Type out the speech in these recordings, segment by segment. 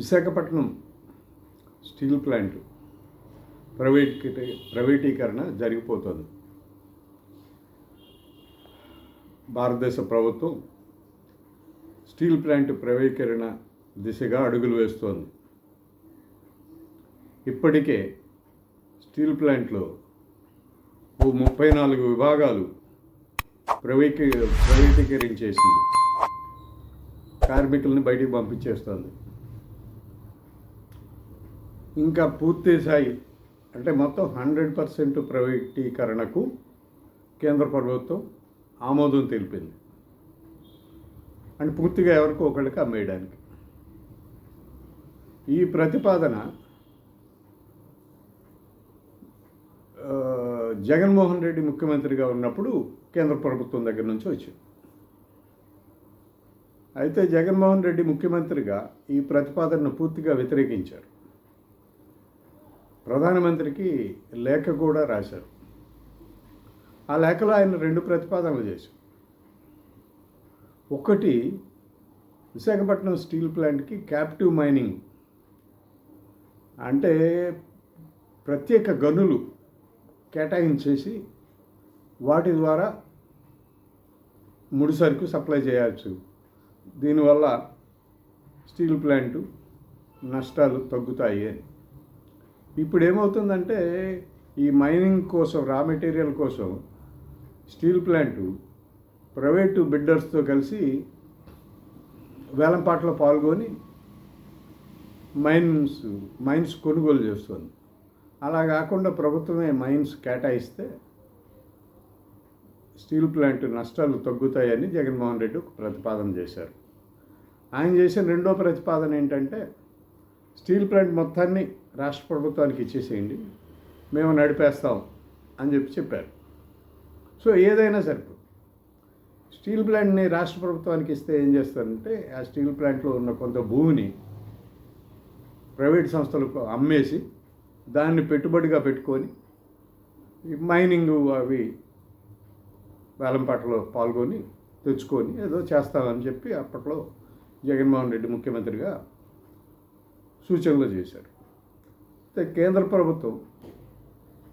Visakhapatnam steel plant private ప్రైవేటీకరణ జరిగిపోతుంది. భారతదేశ ప్రభుత్వం స్టీల్ ప్లాంట్ ప్రైవేటీకరణ దిశగా అడుగులు వేస్తోంది. ఇప్పటికే స్టీల్ ప్లాంట్లో ఓ ముప్పై నాలుగు విభాగాలు ప్రైవేటీ ప్రైవేటీకరించేసింది. కార్మికుల్ని బయటికి పంపించేస్తుంది. ఇంకా పూర్తి స్థాయి అంటే మొత్తం హండ్రెడ్ పర్సెంట్ ప్రైవేటీకరణకు కేంద్ర ప్రభుత్వం ఆమోదం తెలిపింది. అంటే పూర్తిగా ఎవరికో ఒకళ్ళకి అమ్మేయడానికి. ఈ ప్రతిపాదన జగన్మోహన్ రెడ్డి ముఖ్యమంత్రిగా ఉన్నప్పుడు కేంద్ర ప్రభుత్వం దగ్గర నుంచి వచ్చింది. అయితే జగన్మోహన్ రెడ్డి ముఖ్యమంత్రిగా ఈ ప్రతిపాదనను పూర్తిగా వ్యతిరేకించారు. ప్రధానమంత్రికి లేఖ కూడా రాశారు. ఆ లేఖలో ఆయన రెండు ప్రతిపాదనలు చేశారు. ఒకటి విశాఖపట్నం స్టీల్ ప్లాంట్కి క్యాప్టివ్ మైనింగ్ అంటే ప్రత్యేక గనులు కేటాయించేసి వాటి ద్వారా ముడి సరుకు సప్లై చేయవచ్చు. దీనివల్ల స్టీల్ ప్లాంటు నష్టాలు తగ్గుతాయి అని. ఇప్పుడు ఏమవుతుందంటే ఈ మైనింగ్ కోసం రా మెటీరియల్ కోసం స్టీల్ ప్లాంటు ప్రైవేటు బిడ్డర్స్తో కలిసి వేలంపాట్లో పాల్గొని మైన్స్ మైన్స్ కొనుగోలు చేస్తుంది. అలా కాకుండా ప్రభుత్వమే మైన్స్ కేటాయిస్తే స్టీల్ ప్లాంట్ నష్టాలు తగ్గుతాయని జగన్మోహన్ రెడ్డి ఒక ప్రతిపాదన చేశారు. ఆయన చేసిన రెండో ప్రతిపాదన ఏంటంటే స్టీల్ ప్లాంట్ మొత్తాన్ని రాష్ట్ర ప్రభుత్వానికి ఇచ్చేసేయండి. మేము నడిపేస్తాం అని చెప్పి చెప్పారు. సో ఏదైనా సరే స్టీల్ ప్లాంట్ని రాష్ట్ర ప్రభుత్వానికి ఇస్తే ఏం చేస్తారంటే ఆ స్టీల్ ప్లాంట్లో ఉన్న కొంత భూమిని ప్రైవేట్ సంస్థలకు అమ్మేసి దాన్ని పెట్టుబడిగా పెట్టుకొని మైనింగ్ అవి వేలంపాటలో పాల్గొని తెచ్చుకొని ఏదో చేస్తామని చెప్పి అప్పట్లో జగన్మోహన్ రెడ్డి ముఖ్యమంత్రిగా సూచనలు చేశారు అయితే కేంద్ర ప్రభుత్వం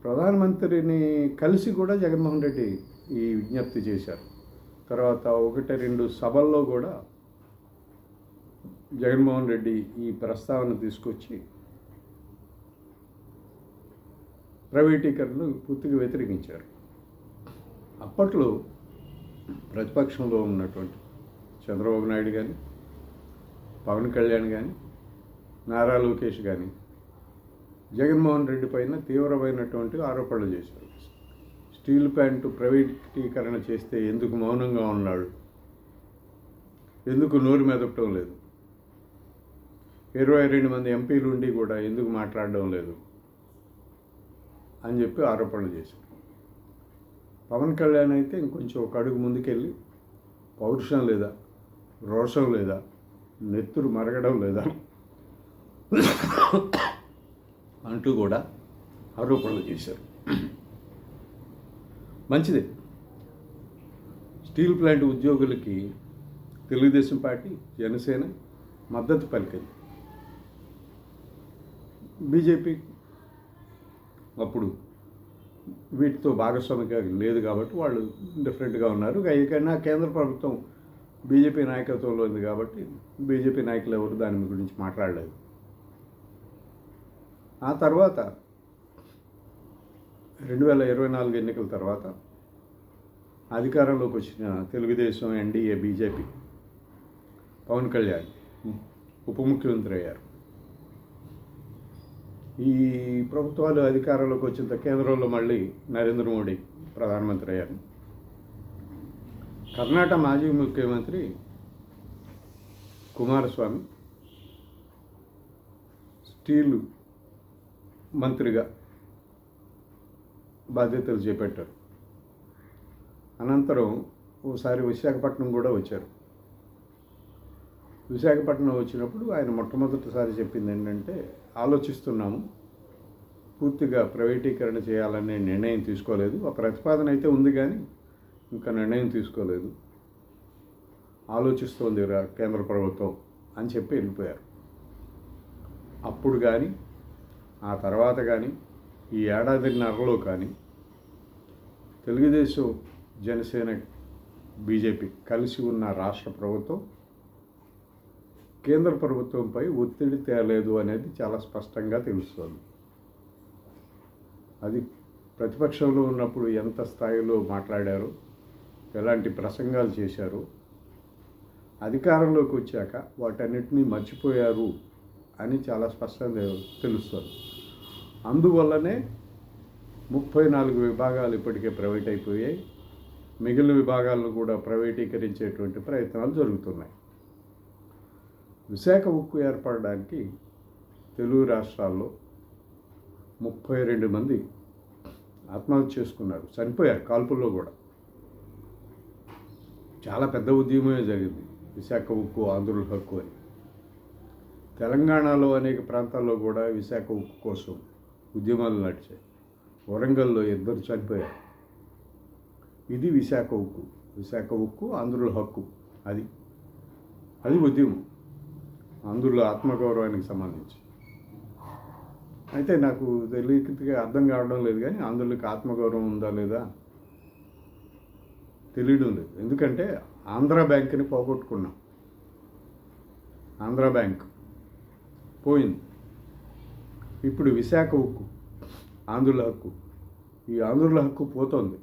ప్రధానమంత్రిని కలిసి కూడా జగన్మోహన్ రెడ్డి ఈ విజ్ఞప్తి చేశారు. తర్వాత ఒకటి రెండు సభల్లో కూడా జగన్మోహన్ రెడ్డి ఈ ప్రస్తావన తీసుకొచ్చి ప్రైవేటీకరణను పూర్తిగా వ్యతిరేకించారు. అప్పట్లో ప్రతిపక్షంలో ఉన్నటువంటి చంద్రబాబు నాయుడు కానీ పవన్ కళ్యాణ్ కానీ నారా లోకేష్ కానీ జగన్మోహన్ రెడ్డి పైన తీవ్రమైనటువంటి ఆరోపణలు చేశారు. స్టీల్ ప్లాంట్ ప్రైవేటీకరణ చేస్తే ఎందుకు మౌనంగా ఉన్నాడు? ఎందుకు నోరు మెదపడం లేదు? ఇరవై రెండు మంది ఎంపీలు ఉండి కూడా ఎందుకు మాట్లాడడం లేదు? అని చెప్పి ఆరోపణలు చేశారు. పవన్ కళ్యాణ్ అయితే ఇంకొంచెం ఒక అడుగు ముందుకెళ్ళి పౌరుషం లేదా రోషం లేదా నెత్తురు మరగడం లేదా? అంటూ కూడా ఆరోపణలు చేశారు. మంచిదే. స్టీల్ ప్లాంట్ ఉద్యోగులకి తెలుగుదేశం పార్టీ జనసేన మద్దతు పలికింది. బీజేపీ అప్పుడు వీటితో భాగస్వామిగా లేదు కాబట్టి వాళ్ళు డిఫరెంట్గా ఉన్నారు. నా కేంద్ర ప్రభుత్వం బీజేపీ నాయకత్వంలో ఉంది కాబట్టి బీజేపీ నాయకులు ఎవరు దాని గురించి మాట్లాడలేదు. ఆ తర్వాత రెండు వేల ఇరవై నాలుగు ఎన్నికల తర్వాత అధికారంలోకి వచ్చిన తెలుగుదేశం ఎన్డీఏ బీజేపీ పవన్ కళ్యాణ్ ఉప ముఖ్యమంత్రి అయ్యారు. ఈ ప్రభుత్వాలు అధికారంలోకి వచ్చిన కేంద్రంలో మళ్ళీ నరేంద్ర మోడీ ప్రధానమంత్రి అయ్యారు. కర్ణాటక మాజీ ముఖ్యమంత్రి కుమారస్వామి స్టీలు మంత్రిగా బాధ్యతలు చేపట్టారు. అనంతరం ఓసారి విశాఖపట్నం కూడా వచ్చారు. విశాఖపట్నం వచ్చినప్పుడు ఆయన మొట్టమొదటిసారి చెప్పింది ఏంటంటే ఆలోచిస్తున్నాము. పూర్తిగా ప్రైవేటీకరణ చేయాలనే నిర్ణయం తీసుకోలేదు. ఆ ప్రతిపాదన అయితే ఉంది కానీ ఇంకా నిర్ణయం తీసుకోలేదు. ఆలోచిస్తోంది రా- కేంద్ర ప్రభుత్వం అని చెప్పి వెళ్ళిపోయారు. అప్పుడు కానీ ఆ తర్వాత కానీ ఈ ఏడాదిన్నరలో కానీ తెలుగుదేశం జనసేన బీజేపీ కలిసి ఉన్న రాష్ట్ర ప్రభుత్వం కేంద్ర ప్రభుత్వంపై ఒత్తిడి తేలేదు అనేది చాలా స్పష్టంగా తెలుస్తుంది. అది ప్రతిపక్షంలో ఉన్నప్పుడు ఎంత స్థాయిలో మాట్లాడారు ఎలాంటి ప్రసంగాలు చేశారు అధికారంలోకి వచ్చాక వాటన్నిటినీ మర్చిపోయారు అని చాలా స్పష్టంగా తెలుస్తుంది. అందువల్లనే ముప్పై నాలుగు విభాగాలు ఇప్పటికే ప్రైవేట్ అయిపోయాయి. మిగిలిన విభాగాలను కూడా ప్రైవేటీకరించేటువంటి ప్రయత్నాలు జరుగుతున్నాయి. విశాఖ ఉక్కు ఏర్పడడానికి తెలుగు రాష్ట్రాల్లో ముప్పై రెండు మంది ఆత్మహత్య చేసుకున్నారు. చనిపోయారు కాల్పుల్లో కూడా. చాలా పెద్ద ఉద్యమమే జరిగింది విశాఖ ఉక్కు ఆంధ్రుల హక్కు అని. తెలంగాణలో అనేక ప్రాంతాల్లో కూడా విశాఖ ఉక్కు కోసం ఉద్యమాలు నడిచాయి. వరంగల్లో ఇద్దరు చనిపోయారు. ఇది విశాఖ ఉక్కు. విశాఖ ఉక్కు ఆంధ్రుల హక్కు. అది. అది ఉద్యమం. ఆంధ్రుల ఆత్మగౌరవానికి సంబంధించి. అయితే నాకు తెలియకగా అర్థం కావడం లేదు కానీ ఆంధ్రులకు ఆత్మగౌరవం ఉందా లేదా తెలియడం లేదు. ఎందుకంటే ఆంధ్ర బ్యాంక్ని పోగొట్టుకున్నాం. ఆంధ్ర బ్యాంక్. పోయింది. ఇప్పుడు విశాఖ ఉక్కు ఆంధ్రుల హక్కు. ఈ ఆంధ్రుల హక్కు పోతుంది.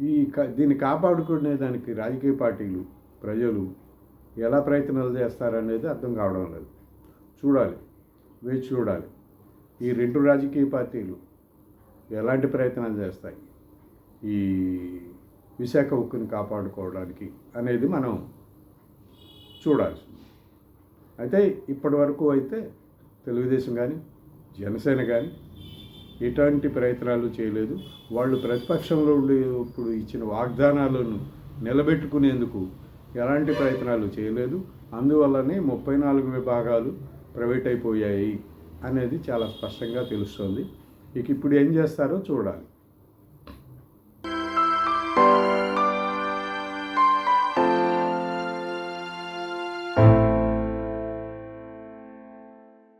ఈ క- దీన్ని కాపాడుకునే దానికి రాజకీయ పార్టీలు ప్రజలు ఎలా ప్రయత్నాలు చేస్తారనేది అర్థం కావడం లేదు. చూడాలి వేచి చూడాలి. ఈ రెండు రాజకీయ పార్టీలు ఎలాంటి ప్రయత్నాలు చేస్తాయి? ఈ విశాఖ ఉక్కుని కాపాడుకోవడానికి అనేది మనం చూడాల్సింది. అయితే ఇప్పటి వరకు అయితే తెలుగుదేశం కానీ జనసేన కానీ ఎటువంటి ప్రయత్నాలు చేయలేదు. వాళ్ళు ప్రతిపక్షంలో ఉండే ఇప్పుడు ఇచ్చిన వాగ్దానాలను నిలబెట్టుకునేందుకు ఎలాంటి ప్రయత్నాలు చేయలేదు. అందువల్లనే ముప్పై నాలుగు విభాగాలు ప్రైవేట్ అయిపోయాయి అనేది చాలా స్పష్టంగా తెలుస్తుంది. ఇక ఇప్పుడు ఏం చేస్తారో చూడాలి.